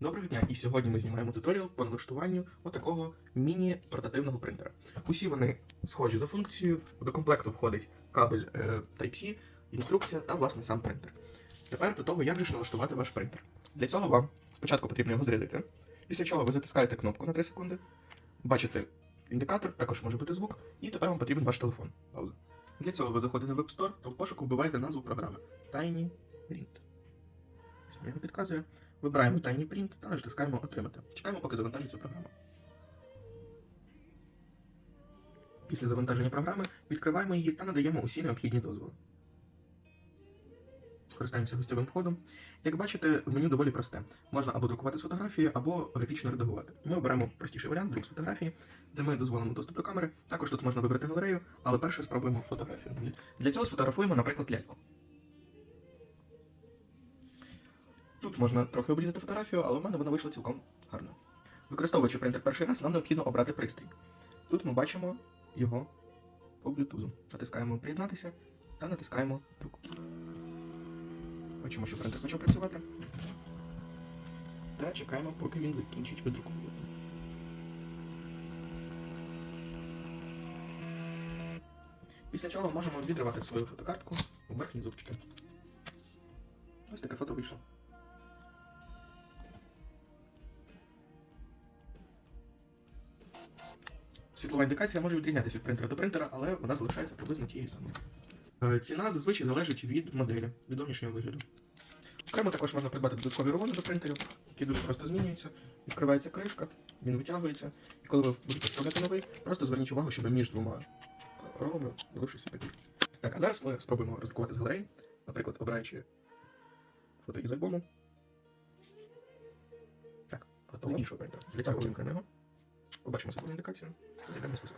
Доброго дня! І сьогодні ми знімаємо туторіал по налаштуванню отакого міні-портативного принтера. Усі вони схожі за функцією. До комплекту входить кабель е, Type-C, інструкція та власне сам принтер. Тепер до того, як же ж налаштувати ваш принтер. Для цього вам спочатку потрібно його зарядити, після чого ви затискаєте кнопку на 3 секунди, бачите індикатор, також може бути звук, і тепер вам потрібен ваш телефон. Пауза. Для цього ви заходите в App Store, то в пошуку вбиваєте назву програми Tiny Print. Ось його підказує. Вибираємо Tiny Print та натискаємо Отримати. Чекаємо, поки завантажиться програма. Після завантаження програми відкриваємо її та надаємо усі необхідні дозволи. Скористаємося гостьовим входом. Як бачите, меню доволі просте. Можна або друкувати з фотографії, або графічно редагувати. Ми оберемо простіший варіант, друк з фотографії, де ми дозволимо доступ до камери. Також тут можна вибрати галерею, але перше спробуємо фотографію. Для цього сфотографуємо, наприклад, ляльку. Можна трохи обрізати фотографію, але в мене вона вийшла цілком гарно. Використовуючи принтер перший раз, нам необхідно обрати пристрій. Тут ми бачимо його по Bluetooth. Натискаємо приєднатися та натискаємо друк. Бачимо, що принтер почав працювати. Та чекаємо, поки він закінчить видруковувати. Після чого можемо відривати свою фотокартку у верхні зубчики. Ось таке фото вийшло. Світлова індикація може відрізнятися від принтера до принтера, але вона залишається приблизно тією самою. Ціна зазвичай залежить від моделі, від зовнішнього вигляду. Окремо також можна придбати додаткові рулони до принтерів, які дуже просто змінюються. Відкривається кришка, він витягується, і коли ви будете вставляти новий, просто зверніть увагу, щоб між двома ролами залишився такий. Так, а зараз ми спробуємо роздрукувати з галереї, наприклад, обираючи фото із альбому. Так, готово. З іншого принтера. Для цього вимкнемо його. Побачимо світлову індикацію. Зайдемо в список.